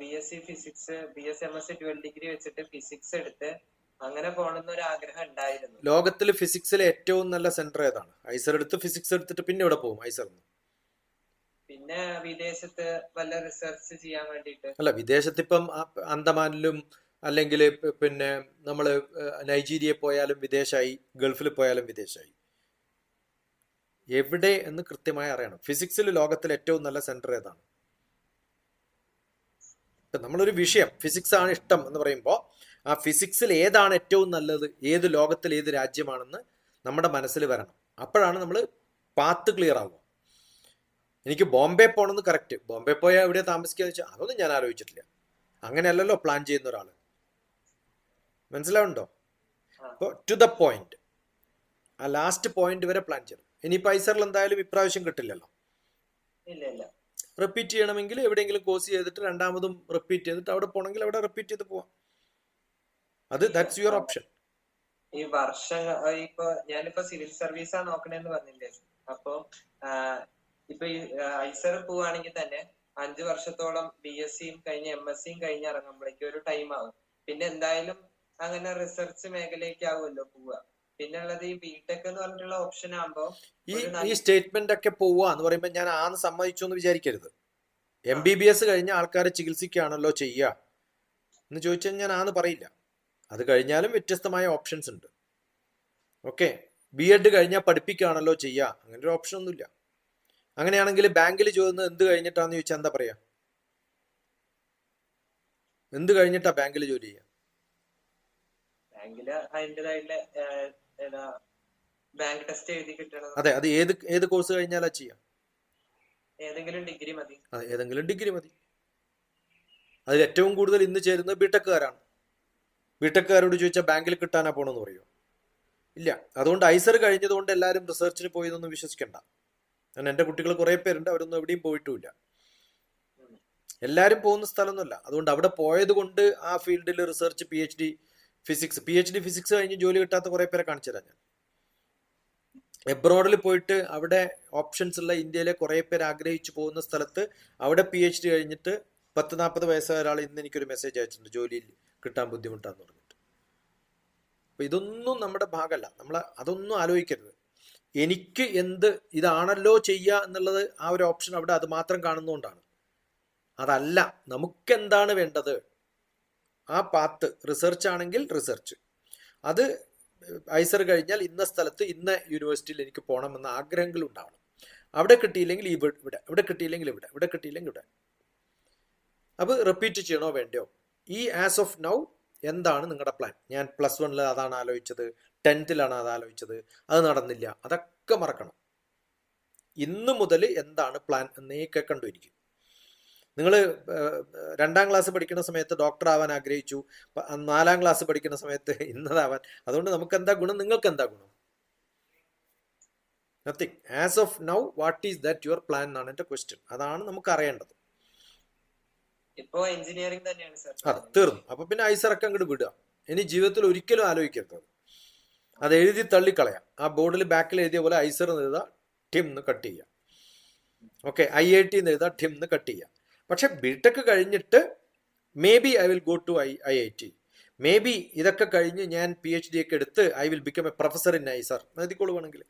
B S C physics B S M S C twelve degree വെച്ചിട്ട് ഫിസിക്സ് എടുത്ത് അങ്ങനെ പോകണമെന്ന് ഒരു ആഗ്രഹം ഉണ്ടായിരുന്നു. ലോകത്തിൽ ഫിസിക്സിലെ ഏറ്റവും നല്ല സെന്റർ ഏതാണ്? ഐസർ എടുത്ത് ഫിസിക്സ് എടുത്തിട്ട് പിന്നെ ഇവിടെ പോകും? ഐസറിന് പിന്നെ വിദേശത്ത് വല്ല റിസർച്ച് ചെയ്യാൻ വേണ്ടിട്ട് അല്ല വിദേശത്ത് ഇപ്പം അന്തമാനിലും അല്ലെങ്കിൽ പിന്നെ നമ്മൾ നൈജീരിയ പോയാലും വിദേശമായി ഗൾഫിൽ പോയാലും വിദേശമായി എവിടെ എന്ന് കൃത്യമായി അറിയണം. ഫിസിക്സിൽ ലോകത്തിൽ ഏറ്റവും നല്ല സെന്റർ ഏതാണ്? നമ്മളൊരു വിഷയം ഫിസിക്സ് ആണ് ഇഷ്ടം എന്ന് പറയുമ്പോൾ ആ ഫിസിക്സിൽ ഏതാണ് ഏറ്റവും നല്ലത് ഏത് ലോകത്തിൽ ഏത് രാജ്യമാണെന്ന് നമ്മുടെ മനസ്സിൽ വരണം. അപ്പോഴാണ് നമ്മൾ പാത്ത് ക്ലിയർ ആവുക. എനിക്ക് ബോംബെ പോകണമെന്ന് കറക്റ്റ് ബോംബെ പോയാൽ എവിടെ താമസിക്കുക വെച്ചാൽ അതൊന്നും ഞാൻ ആലോചിച്ചിട്ടില്ല. അങ്ങനെയല്ലല്ലോ പ്ലാൻ ചെയ്യുന്ന ഒരാൾ. മനസ്സിലാവുണ്ടോ അപ്പോൾ ടു ദ പോയിന്റ് ആ ലാസ്റ്റ് പോയിന്റ് വരെ പ്ലാൻ ചെയ്യണം. ഇനി പൈസറിൽ എന്തായാലും ഇപ്രാവശ്യം കിട്ടില്ലല്ലോ. റിപ്പീറ്റ് ചെയ്യണമെങ്കിൽ എവിടെയെങ്കിലും കോഴ്സ് ചെയ്തിട്ട് രണ്ടാമതും റിപ്പീറ്റ് ചെയ്തിട്ട് അവിടെ പോകണമെങ്കിൽ അവിടെ റിപ്പീറ്റ് ചെയ്ത് പോവാം. അത് ദാറ്റ്സ് യുവർ ഓപ്ഷൻ ഈ വർഷം ഇപ്പൊ ഞാനിപ്പോ സിവിൽ സർവീസാ നോക്കണേന്ന് പറഞ്ഞില്ലേ? അപ്പൊ ഇപ്പൊ ഈ ഐസർ പോവാണെങ്കിൽ തന്നെ അഞ്ചു വർഷത്തോളം ബി എസ് സിയും കഴിഞ്ഞ് എം എസ് സിയും കഴിഞ്ഞ് ഇറങ്ങുമ്പോഴേക്കും ഒരു ടൈം ആവും. പിന്നെ എന്തായാലും അങ്ങനെ റിസർച്ച് മേഖലയ്ക്ക് ആവുമല്ലോ പോവുക. പിന്നുള്ളത് ഈ ബിടെക് എന്ന് പറഞ്ഞിട്ടുള്ള ഓപ്ഷൻ ആകുമ്പോ ഈ ഈ സ്റ്റേറ്റ്മെന്റ് ഒക്കെ പോവുക എന്ന് പറയുമ്പോൾ ഞാൻ ആന്ന് സമ്മതിച്ചു എന്ന് വിചാരിക്കരുത്. എം ബി ബി എസ് കഴിഞ്ഞ ആൾക്കാരെ ചികിത്സിക്കുകയാണല്ലോ ചെയ്യുക എന്ന് ചോദിച്ചാൽ ഞാൻ ആന്ന് പറയില്ല. അത് കഴിഞ്ഞാലും വ്യത്യസ്തമായ ഓപ്ഷൻസ് ഉണ്ട്. ഓക്കെ ബി എഡ് കഴിഞ്ഞാൽ പഠിപ്പിക്കുകയാണല്ലോ ചെയ്യുക അങ്ങനെ ഒരു ഓപ്ഷൻ ഒന്നുമില്ല. അങ്ങനെയാണെങ്കിൽ ബാങ്കിൽ ചോദിക്കുന്നത് എന്ത് കഴിഞ്ഞിട്ടാന്ന് ചോദിച്ചാൽ എന്താ പറയാ? എന്ത് കഴിഞ്ഞിട്ടാ ബാങ്കിൽ ജോലി ചെയ്യാ? അതെ അത് ഏത് ഏത് കോഴ്സ് കഴിഞ്ഞാലാ ചെയ്യാം? ഏതെങ്കിലും ഡിഗ്രി മതി. അതെ ഏതെങ്കിലും ഡിഗ്രി മതി. അതിൽ ഏറ്റവും കൂടുതൽ ഇന്ന് ചേരുന്നത് ബിടെക്കുകാരാണ്. ബിടെക്കുകാരോട് ചോദിച്ചാൽ ബാങ്കിൽ കിട്ടാനാ പോണെന്ന് പറയോ? ഇല്ല. അതുകൊണ്ട് ഐസർ കഴിഞ്ഞതുകൊണ്ട് എല്ലാവരും റിസർച്ചിന് പോയതൊന്നും വിശ്വസിക്കണ്ട. ഞാൻ എന്റെ കുട്ടികൾ കുറേ പേരുണ്ട് അവരൊന്നും എവിടെയും പോയിട്ടുമില്ല. എല്ലാവരും പോകുന്ന സ്ഥലമൊന്നുമല്ല. അതുകൊണ്ട് അവിടെ പോയത് കൊണ്ട് ആ ഫീൽഡിൽ research P H D physics P H D physics കഴിഞ്ഞ് ജോലി കിട്ടാത്ത കുറേ പേരെ കാണിച്ചു തരാം ഞാൻ എബ്രോഡിൽ പോയിട്ട് അവിടെ ഓപ്ഷൻസ് ഉള്ള ഇന്ത്യയിലെ കുറേ പേര് ആഗ്രഹിച്ചു പോകുന്ന സ്ഥലത്ത് അവിടെ പി എച്ച് ഡി കഴിഞ്ഞിട്ട് പത്ത് നാൽപ്പത് വയസ്സായ ഒരാൾ ഇന്ന് എനിക്കൊരു മെസ്സേജ് അയച്ചിട്ടുണ്ട് ജോലിയിൽ കിട്ടാൻ ബുദ്ധിമുട്ടാന്ന് പറഞ്ഞിട്ട്. അപ്പൊ ഇതൊന്നും നമ്മുടെ ഭാഗമല്ല. നമ്മൾ അതൊന്നും ആലോചിക്കരുത്. എനിക്ക് എന്ത് ഇതാണല്ലോ ചെയ്യുക എന്നുള്ളത് ആ ഒരു ഓപ്ഷൻ അവിടെ അത് മാത്രം കാണുന്നതുകൊണ്ടാണ് അതല്ല നമുക്ക് എന്താണ് വേണ്ടത്? ആ പാത്ത് റിസർച്ച് ആണെങ്കിൽ റിസർച്ച് അത് ഐസർ കഴിഞ്ഞാൽ ഇന്ന സ്ഥലത്ത് ഇന്ന യൂണിവേഴ്സിറ്റിയിൽ എനിക്ക് പോകണമെന്ന ആഗ്രഹങ്ങൾ ഉണ്ടാവണം. അവിടെ കിട്ടിയില്ലെങ്കിൽ ഇവ- ഇവിടെ ഇവിടെ കിട്ടിയില്ലെങ്കിൽ ഇവിടെ ഇവിടെ കിട്ടിയില്ലെങ്കിൽ ഇവിടെ. അപ്പോൾ റിപ്പീറ്റ് ചെയ്യണോ വേണ്ടയോ? ഈ ആസ് ഓഫ് നൗ എന്താണ് നിങ്ങളുടെ പ്ലാൻ ഞാൻ പ്ലസ് വണ്ണിൽ അതാണ് ആലോചിച്ചത്. ടെൻത്തിലാണ് അത് ആലോചിച്ചത്. അത് നടന്നില്ല. അതൊക്കെ മറക്കണം. ഇന്ന് മുതൽ എന്താണ് പ്ലാൻ എന്നേക്കെ കണ്ടുപിടിക്കും നിങ്ങൾ രണ്ടാം ക്ലാസ് പഠിക്കുന്ന സമയത്ത് ഡോക്ടർ ആവാൻ ആഗ്രഹിച്ചു നാലാം ക്ലാസ് പഠിക്കുന്ന സമയത്ത് ഇന്നതാവാൻ. അതുകൊണ്ട് നമുക്ക് എന്താ ഗുണം? നിങ്ങൾക്ക് എന്താ ഗുണം? Nothing as of now what is that your plan എന്നാണ് എന്റെ ക്വസ്റ്റ്യൻ അതാണ് നമുക്ക് അറിയേണ്ടത് ഇപ്പോ എഞ്ചിനീയറിംഗ് തന്നെയാണ് സർ അതെ തീർന്നു. അപ്പൊ പിന്നെ ഐസറൊക്കെ അങ്ങോട്ട് വിടുക. ഇനി ജീവിതത്തിൽ ഒരിക്കലും ആലോചിക്കരുത്. അത്. എഴുതി തള്ളിക്കളയാം. ആ ബോർഡിൽ ബാക്കിൽ എഴുതിയ പോലെ ഐസർ എന്ന് എഴുതാ ടിം എന്ന് കട്ട് ചെയ്യാം ഓക്കെ ഐ ഐ ടി എന്ന് എഴുതാ ടിം എന്ന് കട്ട് ചെയ്യാം പക്ഷെ ബിടെക് കഴിഞ്ഞിട്ട് maybe I will go to I I I T maybe ഇതൊക്കെ കഴിഞ്ഞ് ഞാൻ പി എച്ച് ഡി ഒക്കെ എടുത്ത് I will become a professor in IISER. എഴുതിക്കൊള്ളുവാണെങ്കിൽ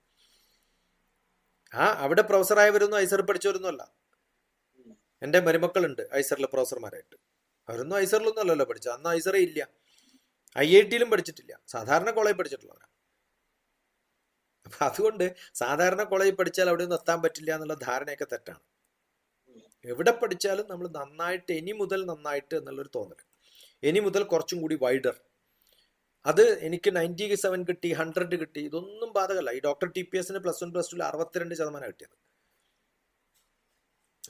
ആ അവിടെ പ്രൊഫസറായവരൊന്നും ഐസർ പഠിച്ചവരൊന്നും അല്ല. എന്റെ മരുമക്കളുണ്ട് ഐസറിലെ പ്രൊഫസർമാരായിട്ട് അവരൊന്നും ഐസറിലൊന്നും അല്ലല്ലോ പഠിച്ചത്. അന്ന് ഐസറേ ഇല്ല. ഐ ഐ ടിയിലും പഠിച്ചിട്ടില്ല. സാധാരണ കോളേജ് പഠിച്ചിട്ടുള്ളവരാ. അപ്പൊ അതുകൊണ്ട് സാധാരണ കോളേജിൽ പഠിച്ചാൽ അവിടെ നിന്ന് എത്താൻ പറ്റില്ല എന്നുള്ള ധാരണയൊക്കെ തെറ്റാണ്. എവിടെ പഠിച്ചാലും നമ്മൾ നന്നായിട്ട് ഇനി മുതൽ നന്നായിട്ട് എന്നുള്ളൊരു തോന്നൽ ഇനി മുതൽ കുറച്ചും കൂടി വൈഡർ അത് എനിക്ക് നയന്റി സെവൻ കിട്ടി ഹൺഡ്രഡ് കിട്ടി ഇതൊന്നും ബാധകമല്ല. ഈ ഡോക്ടർ ടി പി എസിന് പ്ലസ് വൺ പ്ലസ് ടുവിൽ അറുപത്തിരണ്ട് ശതമാനം കിട്ടിയത്.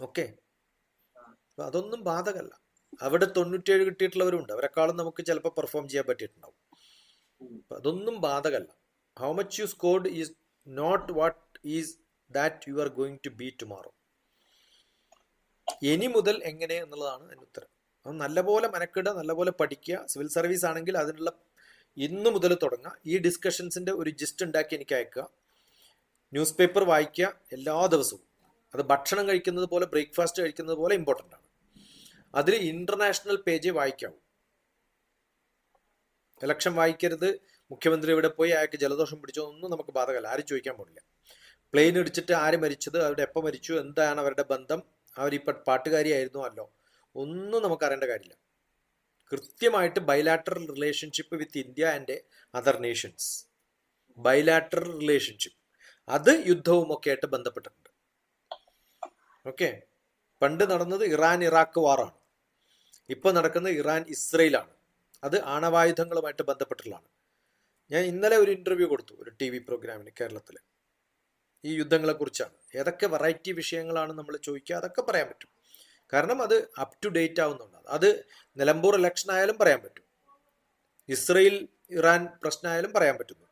ഓക്കെ അതൊന്നും ബാധകമല്ല. അവിടെ തൊണ്ണൂറ്റേഴ് കിട്ടിയിട്ടുള്ളവരുണ്ട്. അവരെക്കാളും നമുക്ക് ചിലപ്പോൾ പെർഫോം ചെയ്യാൻ പറ്റിയിട്ടുണ്ടാവും. അതൊന്നും ബാധകമല്ല. How much you scored is not what is that you are going to be tomorrow ഇനി മുതൽ എങ്ങനെ എന്നുള്ളതാണ് അതിന് ഉത്തരം. അത് നല്ലപോലെ മെനക്കിടുക നല്ലപോലെ പഠിക്കുക സിവിൽ സർവീസ് ആണെങ്കിൽ അതിനുള്ള ഇന്ന് മുതൽ തുടങ്ങുക. ഈ ഡിസ്കഷൻസിന്റെ ഒരു ജിസ്റ്റ് ഉണ്ടാക്കി എനിക്ക് അയക്കുക. ന്യൂസ് പേപ്പർ വായിക്കുക എല്ലാ ദിവസവും. അത് ഭക്ഷണം കഴിക്കുന്നത് പോലെ ബ്രേക്ക്ഫാസ്റ്റ് കഴിക്കുന്നത് പോലെ ഇമ്പോർട്ടന്റ് ആണ്. അതിൽ ഇന്റർനാഷണൽ പേജ് വായിക്കാവൂ. ഇലക്ഷൻ വായിക്കരുത് മുഖ്യമന്ത്രി ഇവിടെ പോയി അയാൾക്ക് ജലദോഷം പിടിച്ചോ ഒന്നും നമുക്ക് ബാധകമല്ല. ആരും ചോദിക്കാൻ പോണില്ല. പ്ലെയിൻ ഇടിച്ചിട്ട് ആര് മരിച്ചത് അവരുടെ എപ്പോൾ മരിച്ചു എന്താണ് അവരുടെ ബന്ധം അവരിപ്പോൾ പാട്ടുകാരിയായിരുന്നു അല്ലോ? ഒന്നും നമുക്ക് അറിയേണ്ട കാര്യമില്ല. കൃത്യമായിട്ട് bilateral relationship with India and other nations bilateral relationship അത് യുദ്ധവും ഒക്കെ ആയിട്ട് ബന്ധപ്പെട്ടിട്ടുണ്ട്. ഓക്കെ പണ്ട് നടന്നത് ഇറാൻ ഇറാഖ് വാറാണ് ഇപ്പൊ നടക്കുന്നത് ഇറാൻ ഇസ്രയേലാണ് അത് ആണവായുധങ്ങളുമായിട്ട് ബന്ധപ്പെട്ടുള്ളതാണ് ഞാൻ ഇന്നലെ ഒരു ഇന്റർവ്യൂ കൊടുത്തു ഒരു ടി വി പ്രോഗ്രാമിന് കേരളത്തിൽ ഈ യുദ്ധങ്ങളെ കുറിച്ചാണ് ഏതൊക്കെ വെറൈറ്റി വിഷയങ്ങളാണ് നമ്മൾ ചോദിക്കുക അതൊക്കെ പറയാൻ പറ്റും. കാരണം അത് അപ് ടു ഡേറ്റ് ആവുന്നുണ്ട് അത് നിലമ്പൂർ ഇലക്ഷൻ ആയാലും പറയാൻ പറ്റും. ഇസ്രയേൽ ഇറാൻ പ്രശ്നമായാലും പറയാൻ പറ്റുന്നു.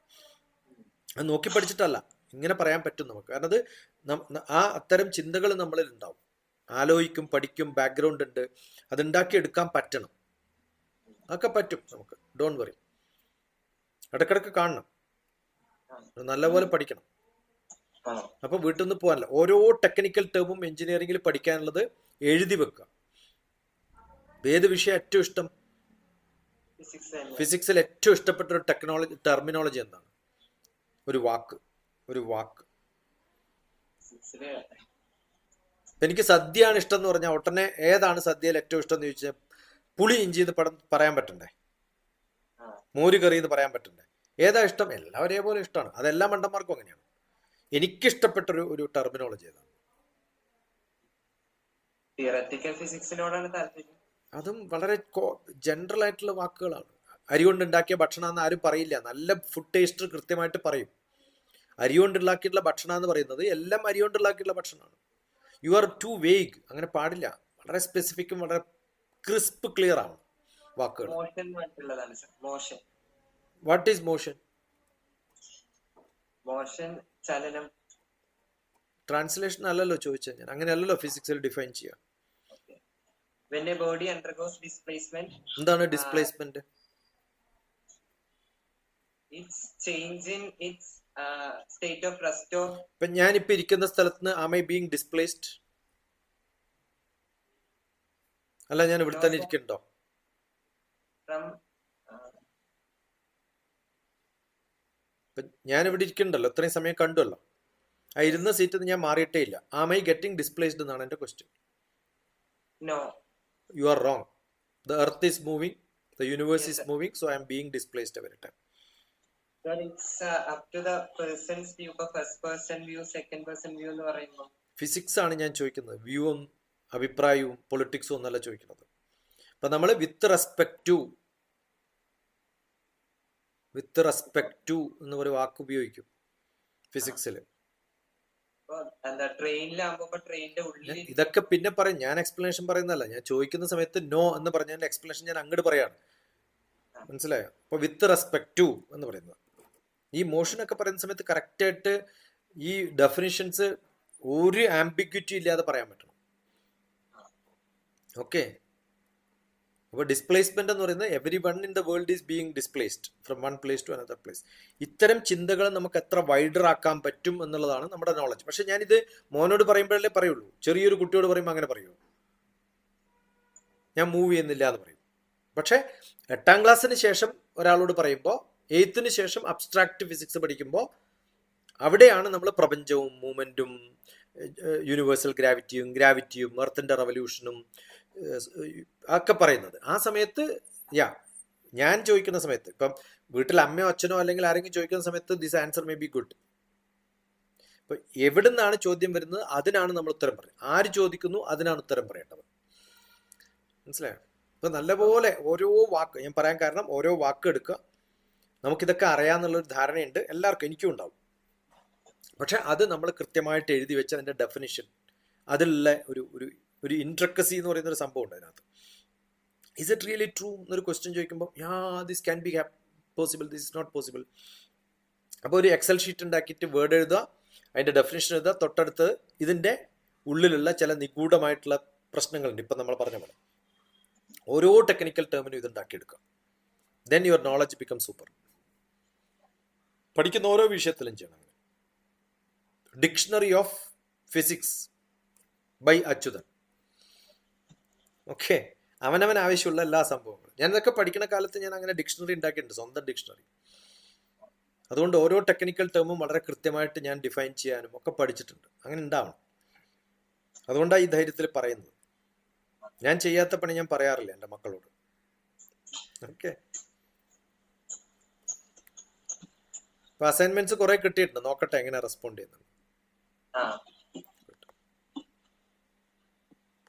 അത് നോക്കി പഠിച്ചിട്ടല്ല. ഇങ്ങനെ പറയാൻ പറ്റും നമുക്ക്. കാരണം അത് ആ അത്തരം ചിന്തകൾ നമ്മളിൽ ഉണ്ടാവും. ആലോചിക്കും പഠിക്കും ബാക്ക്ഗ്രൗണ്ട് ഉണ്ട്. അത് ഉണ്ടാക്കിയെടുക്കാൻ പറ്റണം. അതൊക്കെ പറ്റും നമുക്ക്. ഡോണ്ട് വറി ഇടക്കിടക്ക് കാണണം. നല്ലപോലെ പഠിക്കണം. അപ്പൊ വീട്ടിൽ നിന്ന് പോകാനല്ല. ഓരോ ടെക്നിക്കൽ ടേമും എഞ്ചിനീയറിംഗിൽ പഠിക്കാനുള്ളത് എഴുതി വെക്കുക. ഏത് വിഷയം ഏറ്റവും ഇഷ്ടം? ഫിസിക്സിൽ ഏറ്റവും ഇഷ്ടപ്പെട്ട ഒരു ടെക്നോളജി ടെർമിനോളജി എന്താണ്? ഒരു വാക്ക്. ഒരു വാക്ക്. എനിക്ക് സദ്യയാണ് ഇഷ്ടം എന്ന് പറഞ്ഞാൽ ഉടനെ ഏതാണ് സദ്യയിൽ ഏറ്റവും ഇഷ്ടം എന്ന് ചോദിച്ചാൽ പുളി ഇഞ്ചി എന്ന് പടം പറയാൻ പറ്റണ്ടേ? മോര് കറി എന്ന് പറയാൻ പറ്റുന്നത് ഏതാ ഇഷ്ടം? എല്ലാം ഒരേപോലെ ഇഷ്ടമാണ്. അതെല്ലാ മണ്ടന്മാർക്കും അങ്ങനെയാണ്. എനിക്കിഷ്ടപ്പെട്ടൊരു ഒരു ടെർമിനോളജി ഏതാണ്? തിയററ്റിക്കൽ ഫിസിക്സിനോടാണ് താല്പര്യം. അതും വളരെ ജനറൽ ആയിട്ടുള്ള വാക്കുകളാണ്. അരി കൊണ്ട് ഉണ്ടാക്കിയ ഭക്ഷണം എന്ന് ആരും പറയില്ല. നല്ല ഫുഡ് ടേസ്റ്റർ കൃത്യമായിട്ട് പറയും. അരി കൊണ്ട് ഉണ്ടാക്കിയിട്ടുള്ള ഭക്ഷണം എന്ന് പറയുന്നത് എല്ലാം അരി കൊണ്ട് ഉണ്ടാക്കിയിട്ടുള്ള ഭക്ഷണമാണ്. യു ആർ ടു വേഗ് അങ്ങനെ പാടില്ല. വളരെ സ്പെസിഫിക്കും വളരെ ക്രിസ്പ് ക്ലിയർ ആണ്. വാക്കുകൾ motion what is motion motion ചലനം. ട്രാൻസ്ലേഷൻ അല്ലല്ലോ ചോദിച്ചത് ഞാൻ. അങ്ങനെയല്ലല്ലോ ഫിസിക്സിൽ ഡിഫൈൻ ചെയ്യാ when a body undergoes displacement എന്താണ് ഡിസ്പ്ലേസ്മെന്റ് uh, rest or ഇപ്പൊ ഞാനിപ്പോ ഇരിക്കുന്ന സ്ഥലത്ത് നിന്ന് ആം ഐ ബീങ് ഡിസ്പ്ലേസ്ഡ് അല്ല ഞാൻ ഇവിടെ തന്നെ ഇരിക്കണ്ടോ uh, ഞാൻ ഇവിടെ ഇരിക്കണ്ടല്ലോ ഇത്രയും സമയം കണ്ടുവല്ലോ. ആ ഇരുന്ന സീറ്റിൽ ഞാൻ മാറിയിട്ടേ ഇല്ല. ആം ഐ ഗെറ്റിംഗ് ഡിസ്പ്ലേസ്ഡ് എന്നാണ് എന്റെ question you are wrong the earth is moving the universe is. Moving so I'm being displaced every time physics ആണ് ഞാൻ ചോദിക്കുന്നത്. വ്യൂവും അഭിപ്രായവും പൊളിറ്റിക്സും ഒന്നല്ല ചോദിക്കുന്നത്. അപ്പൊ നമ്മൾ with respect to with respect to എന്ന് ഒരു വാക്ക് ഉപയോഗിക്കും ഫിസിക്സിൽ ഇതൊക്കെ പിന്നെ പറയും ഞാൻ എക്സ്പ്ലനേഷൻ പറയുന്നതല്ല. ഞാൻ ചോദിക്കുന്ന സമയത്ത് നോ എന്ന് പറഞ്ഞ എക്സ്പ്ലനേഷൻ ഞാൻ അങ്ങോട്ട് പറയാണ്. മനസ്സിലായോ? അപ്പൊ വിത്ത് റെസ്പെക്ട് ടു എന്ന് പറയുന്നത്. ഈ മോഷൻ ഒക്കെ പറയുന്ന സമയത്ത് കറക്റ്റ് ആയിട്ട് ഈ ഡെഫിനിഷൻസ് ഒരു ആംബിഗ്വിറ്റി ഇല്ലാതെ പറയാൻ പറ്റണം. ഓക്കെ അപ്പോൾ ഡിസ്പ്ലേസ്മെന്റ് എന്ന് പറയുന്നത് everyone in the world is being displaced from one place to another place ഇത്തരം ചിന്തകൾ നമുക്ക് എത്ര വൈഡർ ആക്കാൻ പറ്റും എന്നുള്ളതാണ് നമ്മുടെ നോളജ് പക്ഷെ ഞാനിത് മോനോട് പറയുമ്പോഴല്ലേ പറയുള്ളൂ. ചെറിയൊരു കുട്ടിയോട് പറയുമ്പോൾ അങ്ങനെ പറയൂ. ഞാൻ മൂവ് ചെയ്യുന്നില്ല എന്ന് പറയും. പക്ഷേ എട്ടാം ക്ലാസ്സിന് ശേഷം ഒരാളോട് പറയുമ്പോൾ എയ്ത്തിന് ശേഷം അബ്സ്ട്രാക്ട് ഫിസിക്സ് പഠിക്കുമ്പോൾ അവിടെയാണ് നമ്മൾ പ്രപഞ്ചവും മൂമെന്റും യൂണിവേഴ്സൽ ഗ്രാവിറ്റിയും ഗ്രാവിറ്റിയും എർത്തിന്റെ റവല്യൂഷനും ഒക്കെ പറയുന്നത്. ആ സമയത്ത് യാ ഞാൻ ചോദിക്കുന്ന സമയത്ത് ഇപ്പം വീട്ടിൽ അമ്മയോ അച്ഛനോ അല്ലെങ്കിൽ ആരെങ്കിലും ചോദിക്കുന്ന സമയത്ത് this answer may be good ഇപ്പൊ എവിടുന്നാണ് ചോദ്യം വരുന്നത്? അതിനാണ് നമ്മൾ ഉത്തരം പറയുന്നത്. ആര് ചോദിക്കുന്നു? അതിനാണ് ഉത്തരം പറയേണ്ടത്. മനസ്സിലായോ? ഇപ്പൊ നല്ലപോലെ ഓരോ വാക്ക് ഞാൻ പറയാൻ കാരണം ഓരോ വാക്ക് എടുക്കുക. നമുക്കിതൊക്കെ അറിയാന്നുള്ളൊരു ധാരണയുണ്ട്. എല്ലാവർക്കും എനിക്കും ഉണ്ടാവും. പക്ഷെ അത് നമ്മൾ കൃത്യമായിട്ട് എഴുതി വെച്ച അതിന്റെ ഡെഫിനിഷൻ അതിലുള്ള ഒരു ഒരു ഒരു ഇൻട്രക്കസി എന്ന് പറയുന്ന ഒരു സംഭവം ഉണ്ട് അതിനകത്ത്. ഇസ് ഇറ്റ് റിയലി ട്രൂ എന്നൊരു ക്വസ്റ്റ്യൻ ചോദിക്കുമ്പോൾ yeah this can be possible this is not possible അപ്പോൾ ഒരു എക്സൽ ഷീറ്റ് ഉണ്ടാക്കിയിട്ട് വേർഡ് എഴുതുക അതിന്റെ ഡെഫിനേഷൻ എഴുതുക തൊട്ടടുത്ത് ഇതിന്റെ ഉള്ളിലുള്ള ചില നിഗൂഢമായിട്ടുള്ള പ്രശ്നങ്ങളുണ്ട്. ഇപ്പം നമ്മൾ പറഞ്ഞ പോലെ. ഓരോ ടെക്നിക്കൽ ടേമിനും ഇത് ഉണ്ടാക്കിയെടുക്കുക then your knowledge become super പഠിക്കുന്ന ഓരോ വിഷയത്തിലും ചെയ്യണം dictionary of physics by Achuthan okay. അവനവൻ ആവശ്യമുള്ള എല്ലാ സംഭവങ്ങളും. ഞാൻ ഇതൊക്കെ പഠിക്കുന്ന കാലത്ത് ഞാൻ അങ്ങനെ ഡിക്ഷണറി ഉണ്ടാക്കിയിട്ടുണ്ട്. സ്വന്തം ഡിക്ഷണറി. അതുകൊണ്ട് ഓരോ ടെക്നിക്കൽ ടേമും വളരെ കൃത്യമായിട്ട് ഞാൻ ഡിഫൈൻ ചെയ്യാനും ഒക്കെ പഠിച്ചിട്ടുണ്ട്. അങ്ങനെ ഉണ്ടാവണം. അതുകൊണ്ടാണ് ഈ ധൈര്യത്തിൽ പറയുന്നത്. ഞാൻ ചെയ്യാത്ത പണി ഞാൻ പറയാറില്ല എന്റെ മക്കളോട്. ഓക്കെ. അപ്പൊ അസൈൻമെന്റ്സ് കുറെ കിട്ടിയിട്ടുണ്ട്. നോക്കട്ടെ എങ്ങനെ റെസ്പോണ്ട് ചെയ്യുന്നത്